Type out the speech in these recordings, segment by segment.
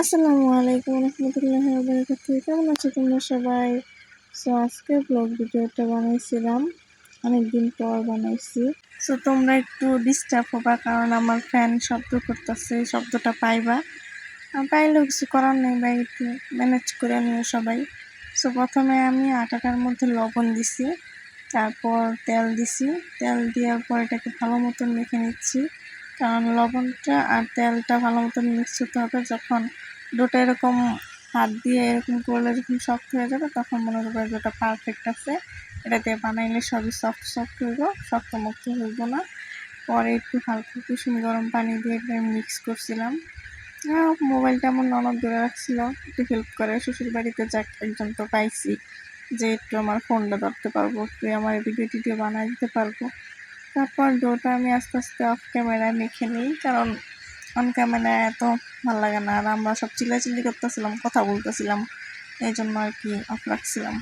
আসসালামু আলাইকুম রহমতুল্লাহ বারাকাতু কেমন আছো তোমরা সবাই? সো আজকে ব্লগ ভিডিওটা বানাইছিলাম। অনেকদিন পর বানাইছি। সো তোমরা একটু ডিস্টার্ব হবা কারণ আমার ফ্যান শব্দ করতেছে, শব্দটা পাইবা। পাইলেও কিছু করার নেই বা একটু ম্যানেজ করে নিও সবাই। সো প্রথমে আমি আটাটার মধ্যে লবণ দিছি, তারপর তেল দিছি। তেল দেওয়ার পর এটাকে ভালো মতন মেখে নিচ্ছি। কারণ লবণটা আর তেলটা ভালো মতন মিক্স হতে হবে যখন ডোটা এরকম হাত দিয়ে এরকম করলে যখন সফট হয়ে যাবে, তখন মনে করবে ওটা পারফেক্ট আছে। এটা দিয়ে বানাইলে সবই সফট সফট হইব শক্ত মুক্ত হইব না। পরে একটু হালকা কুসুম গরম পানি দিয়ে এটা মিক্স করছিলাম। মোবাইলটা আমার ননদ ধরে রাখছিল, একটু হেল্প করে। শ্বশুর বাড়িতে যাক একজন তো পাইছি যে একটু আমার ফোনটা ধরতে পারব, একটু আমার ভিডিও টিডিও বানাই দিতে পারব। তারপর ডোটা আমি আস্তে আস্তে অফ ক্যামেরায় মেখে নিই, কারণ অন ক্যামেরায় এত ভালো লাগে না। আর আমরা সব চিল্লাচিল্লি করতেছিলাম, কথা বলতেছিলাম। এই জন্য আর কি অফ রাখছিলাম।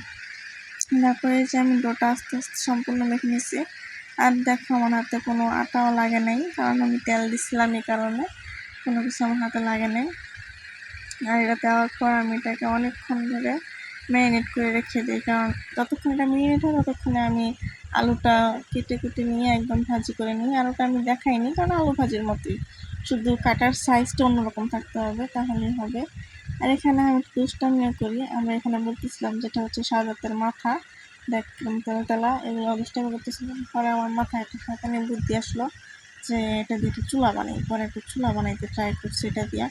তারপরে যে আমি ডোটা আস্তে আস্তে সম্পূর্ণ মেখে নিয়েছি। আর দেখো, আমার হাতে কোনো আটাও লাগে নাই, কারণ আমি তেল দিছিলাম এই কারণে। কোনো কিছু আমার হাতে লাগে নাই। আর এটা দেওয়ার পর আমি এটাকে অনেকক্ষণ ধরে ম্যারিনেট করে রেখে দিই, কারণ যতক্ষণ এটা ম্যারিনেট হয়, ততক্ষণে আমি আলুটা কেটে কেটে নিয়ে একদম ভাজি করে নিই। আলুটা আমি দেখাইনি, কারণ আলু ভাজির মতোই। শুধু কাটার সাইজটা অন্যরকম থাকতে হবে, তাহলেই হবে। আর এখানে আমি দুষ্টামিও করি। আমরা এখানে বলতেছিলাম যেটা হচ্ছে সাজাতের মাথা দেখলাম তেলা তেলা, এগুলো দুষ্টামি করতেছিলাম। পরে আমার মাথায় একটা শয়তানি বুদ্ধি আসলো যে এটা দিয়ে চুলা বানাই। পরে একটু চুলা বানাইতে ট্রাই করছি এটা দিয়া।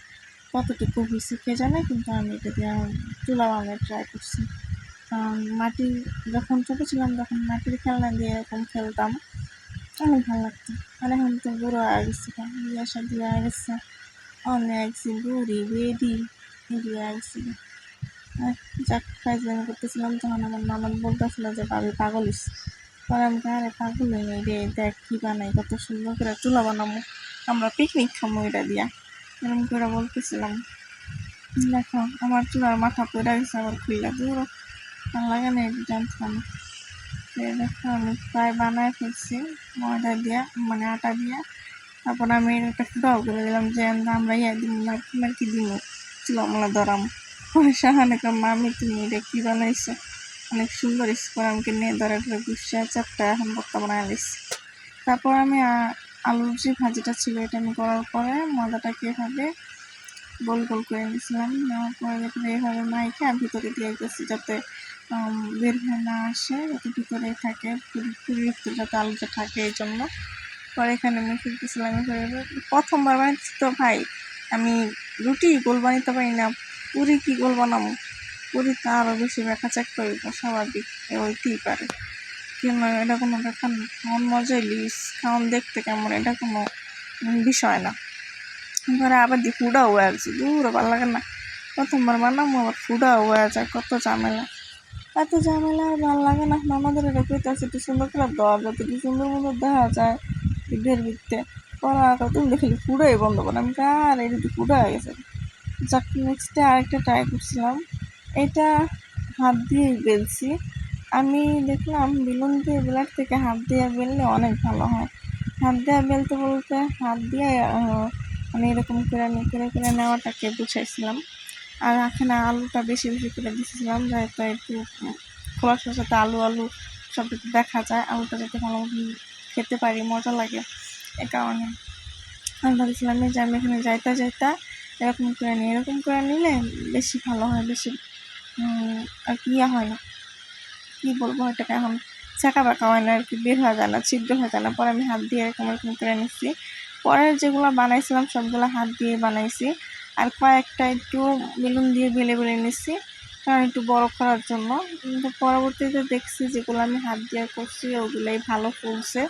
কতটুকু হয়েছে কে জানে, কিন্তু আমি এটা দিয়ে চুলা বানাতে ট্রাই করছি। মাটি যখন ছোটো ছিলাম, তখন মাটির খেলনা দিয়ে এরকম খেলতাম। অনেক ভালো লাগতো। আর এখন তো বুড়ো হয়ে গেছে বিয়ে শাদি হয়ে গেছে। অনেক বুড়ি, বেডি এডি হয়ে গেছে আর যাক ফাইজলামি করতেছিলাম তখন আমার ননদ বলতেছিল যে, ভাবি, পাগল হইছে পরে আমি আরে, পাগল হই রে, দেখ কি বানাই, কত সুন্দর করে চুলা বানাবো আমরা পিকনিক খামো এটা দিয়া। এরকম করে বলতেছিলাম। দেখো, আমার চুলার মাথা পড়ে গেছে, আবার খুললা দূর লাগে না এটা জানতাম। দেখো, আমি প্রায় বানায় ফেলছি। ময়দা দিয়া মানে আটা দিয়া। তারপর আমি একটা ফুটাও করে দিলাম যে আমরা ইয়া দিব না, তোমার কি দিব? চুলামলা ধরাম। পরে সাহানে মামি তুমি এটা কি বানাইছো? অনেক সুন্দর স্কোর আমাকে নিয়ে ধরে ধরে গুছিয়ে চারটা এখন বর্তা বানায় লিছি তারপর আমি আলুর যে ভাজিটা ছিল, এটা আমি করার পরে ময়দাটাকে এভাবে গোল গোল করে নিয়েছিলাম নেওয়ার পরে দেখুন এইভাবে মাইকে ভিতরে দিয়ে গেছি যাতে বের হয়ে না আসে, যাতে ভিতরে থাকে, পুরি- পুরির ভিতরে যাতে আলুটা থাকে এই জন্য। পরে এখানে ফিরতেছিলাম এভাবে প্রথমবার বানাচ্ছি তো ভাই, আমি রুটি গোল বানাইতে পারি না, পুরি কি গোল বানাবো পুরি তো আরও বেশি ব্যাখ্যা চেক করব স্বাভাবিক হইতেই পারে। কিন্তু এটা কোনো ব্যাপার না। খাওয়ান মজাই লিস খাওয়ান দেখতে কেমন, এটা কোনো বিষয় না। এবারে আবার দি ফুডা হয়ে আছে দূর ভালো লাগে না প্রথমবার বানাবো আবার ফুডা হয়ে যায় কত ঝামেলা এত ঝামেলা ভালো লাগে না আমাদের এটা কইতে আছে একটু সুন্দর করে দেওয়া যাতে একটু সুন্দর মতো দেখা যায় ভিডিওর ভিত্তে করা কত দেখি ফুডাই বন্ধ করে আমি কার এটা তো ফুডা হয়ে গেছে যাক নেক্সটে আরেকটা ট্রাই করছিলাম এটা হাত দিয়েই বেলছি আমি দেখলাম বেলুন দিয়ে বেলার থেকে হাত দিয়ে বেললে অনেক ভালো হয় হাত দিয়ে বেলতে বলতে হাত দিয়ে মানে এরকম করে নি- করে করে নেওয়াটাকে বুঝাইছিলাম। আর এখানে আলুটা বেশি বেশি করে দিয়েছিলাম যাতে একটু খোলার সাথে আলু আলু সব দেখা যায়, আলুটা যাতে ভালো খেতে পারি, মজা লাগে এ কারণে। আমি ভাবছিলাম যে আমি এখানে যাইতা যাইতা এরকম করে নিই, এরকম করে নিলে বেশি ভালো হয়, বেশি আর কি ইয়া হয় না। কি বলব, এটাকে এখন চাকা বাঁকা হয় না, আর কি বের হয়ে যায় না, ছিদ্র হয়ে যায় না। পরে আমি হাত দিয়ে এরকম এরকম করে নিচ্ছি। পরে যেগুলো বানাইছিলাম, সবগুলো হাত দিয়ে বানাইছি। আর কয়েকটা একটু বেলুন দিয়ে বেলে বেলে নিচ্ছি কারণ একটু বড় করার জন্য। কিন্তু পরবর্তীতে দেখছি যেগুলো আমি হাত দিয়ে করছি, ওগুলোই ভালো ফুলছে।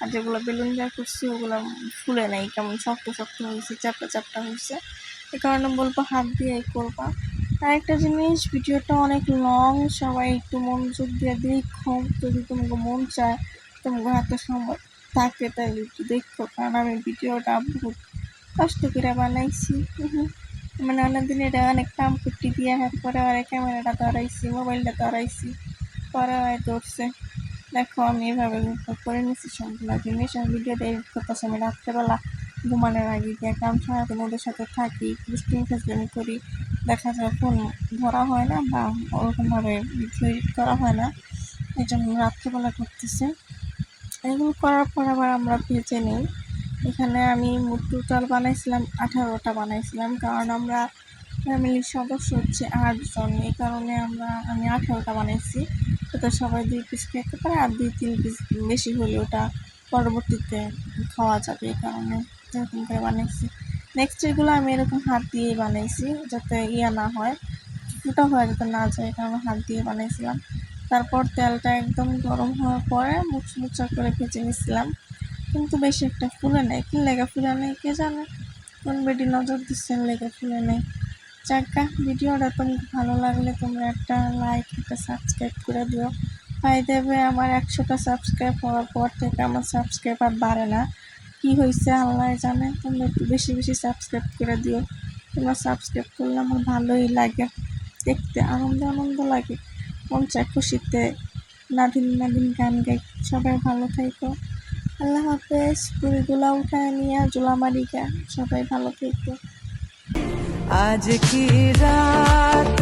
আর যেগুলো বেলুন দিয়ে করছি, ওগুলো ফুলে নাই, কেমন শক্ত শক্ত হয়েছে চাপটা চাপটা হয়েছে। এ কারণে বলব হাত দিয়ে করবা। আর একটা জিনিস, ভিডিওটা অনেক লং সবাই একটু মনোযোগ দিয়ে দেখো। যদি তোমাকে মন চায়, তোমাকে হাতে সময় থাকে, তাহলে একটু দেখো কারণ আমি ভিডিওটা বহুত কষ্ট করে বানাইছি। মানে অনেকদিন এটা অনেক কাম করতে দিয়ে পরে আরে ক্যামেরাটা ধরাইছি, মোবাইলটা ধরাইছি, পরে হয় ধরছে। দেখো আমি এভাবে করে নিছি সবগুলো জিনিস আমি ভিডিওটা এডিট করতেছি আমি রাত্রেবেলা। ঘুমানোর আগে দিয়ে কারণ সারাদিন ওদের সাথে থাকি দুষ্টুমি ফেসলামি করি। দেখা যায় ফোন ধরা হয় না বা ওরকমভাবে ভিডিও করা হয় না। এই জন্য রাত্রেবেলা করতেছে। এগুলো করার পর আবার আমরা ভেজে নিই। এখানে আমি টোটাল বানাইছিলাম, আঠারোটা বানাইছিলাম, কারণ আমরা ফ্যামিলির সদস্য হচ্ছে আটজন। এই কারণে আমরা, আমি আঠারোটা বানাইছি। ওটা সবাই দুই পিস খেতে পারে আর দুই, তিন পিস বেশি হলে ওটা পরবর্তীতে খাওয়া যাবে এই কারণে এরকম করে বানাইছি। নেক্সট এগুলো আমি এরকম হাত দিয়েই বানাইছি, যাতে ইয়া না হয়, ফুটা হয়ে যাতে না যায় কারণে হাত দিয়ে বানাইছিলাম। তারপর তেলটা একদম গরম হওয়ার পরে মুচমুচা করে ভেজে নিছিলাম কিন্তু বেশি একটা ফুলে নেই। কি লেগে ফুলে নেই কে জানে? কোন বেডি নজর দিচ্ছেন লেগে ফুলে নেই। যাজ্ঞা ভিডিওটা তোমাকে ভালো লাগলে তোমরা একটা লাইক একটা সাবস্ক্রাইব করে দিও। পাই দেবে আমার একশোটা সাবস্ক্রাইব হওয়ার পর থেকে আমার সাবস্ক্রাইব আর বাড়ে না। কি হয়েছে আল্লাহ জানে, তোমরা একটু বেশি বেশি সাবস্ক্রাইব করে দিও। তোমরা সাবস্ক্রাইব করলে আমার ভালোই লাগে। দেখতে আনন্দ আনন্দ লাগে। মন চায় খুশিতে। নাদিন নাদিন গান গাই, সবাই ভালো থাকো আল্লাহ হাফেজ পুরিগুলা উঠায় নিয়ে জোলামারিকা সবাই ভালো থাকো আজ কি রাত?